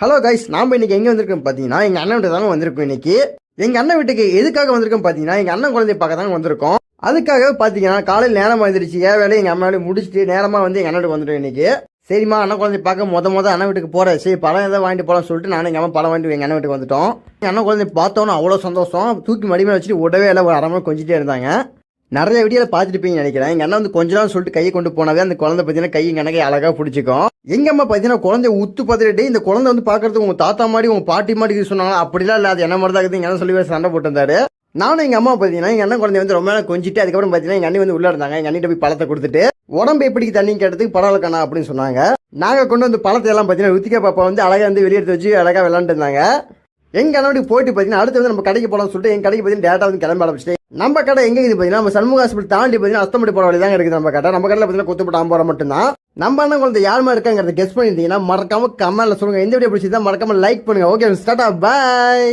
Hello guys நாம் இன்னைக்கு எங்கே வந்திருக்கோம் பார்த்தீங்கன்னா எங்கள் அண்ணன் வீட்டு தாங்க வந்திருக்கோம் இன்னைக்கு. எங்கள் அண்ணன் வீட்டுக்கு எதுக்காக வந்திருக்கோம் பார்த்தீங்கன்னா எங்கள் அண்ணன் குழந்தைய பார்க்க தாங்க வந்திருக்கோம். அதுக்காக பார்த்தீங்கன்னா காலையில் நேரமாக வந்துருச்சு ஏன் வேலையை எங்கள் அம்மா முடிச்சுட்டு நேரமாக வந்து எங்கள் அண்ணன் வீட்டுக்கு வந்துட்டோம் இன்னைக்கு. சரிம்மா அண்ணன் குழந்தை பார்க்க மொத மொதல் அண்ணன் வீட்டுக்கு போறேன். சரி பழம் எதாவது வாங்கிட்டு போகலாம்னு சொல்லிட்டு நானும் எங்கள் அம்மா பழம் வாங்கிட்டு எங்கள் அண்ணன் வீட்டுக்கு வந்துட்டோம். எங்கள் அண்ணன் குழந்தைய பார்த்தோன்னு அவ்வளோ சந்தோஷம். தூக்கி மடிமையை வச்சுட்டு உடவே இல்லை ஒரு அரை மணி கொஞ்சிட்டே இருந்தாங்க. நிறைய வீடியோவில் பார்த்துருப்பீங்கன்னு நினைக்கிறேன். எங்கள் அண்ணன் வந்து கொஞ்ச நாள் சொல்லிட்டு கையை கொண்டு போனாவே அந்த குழந்தை பார்த்தீங்கன்னா கை கணக்கை அழகாக பிடிச்சிக்கும். எங்க அம்மா பார்த்தீங்கன்னா குழந்தை உத்து பார்த்துட்டு இந்த குழந்தை வந்து பார்க்கறதுக்கு உங்க தாத்தா மாதிரி உங்க பாட்டி மாதிரி சொன்னாங்க. அப்படிலாம் இல்லை அது என்ன மாதிரி தான் இருக்குது? எங்க சொல்லி சண்டை போட்டிருந்தாரு. நானும் எங்க அம்மா பார்த்தீங்கன்னா எங்க அண்ணன் குழந்தை வந்து ரொம்ப நாள் கொஞ்சிட்டு அதுக்கப்புறம் பார்த்தீங்கன்னா எங்க அண்ணி வந்து உள்ள இருந்தாங்க. எங்க அண்ணிட்ட போய் பழத்தை கொடுத்துட்டு உடம்பு எப்படி தண்ணி கேட்டதுக்கு பரவாயில்ல கண்ணா அப்படின்னு சொன்னாங்க. நாங்க கொண்டு வந்து பழத்தை எல்லாம் பார்த்தீங்கன்னா ருத்திகா பாப்பா வந்து அழகா வந்து வெளியே எடுத்து வச்சு அழகா விளாண்டு எங்கள் எங்க அண்ணனுக்கு போயிட்டு பார்த்தீங்கன்னா அடுத்து வந்து நம்ம கடைக்கு போகலாம்னு சொல்லிட்டு எங்க கடைக்கு பார்த்தீங்கன்னா டேட்டா வந்து கிளம்ப ஆரம்பிச்சிட்டு நம்ம கடை எங்க இருக்குது பார்த்தீங்கன்னா நம்ம சண்முக ஹாஸ்பிட்டல் தாண்டி பார்த்தீங்கன்னா அஸ்தமடி போற வழி தான் இருக்குது நம்ம கடை. நம்ம கடையில் பார்த்தீங்கன்னா கொத்துப்பட்டு ஆம்போரம் மட்டும்தான். நம்ம அண்ணன் குழந்தை யாருமே இருக்காங்கிறத கெஸ் பண்ணியிருந்தீங்கன்னா மறக்காம கமெண்ட்ல சொல்லுங்க. இந்த வீடியோ பிடிச்சிருந்தா மறக்காம லைக் பண்ணுங்க. ஓகே ஸ்டார்ட் பாய்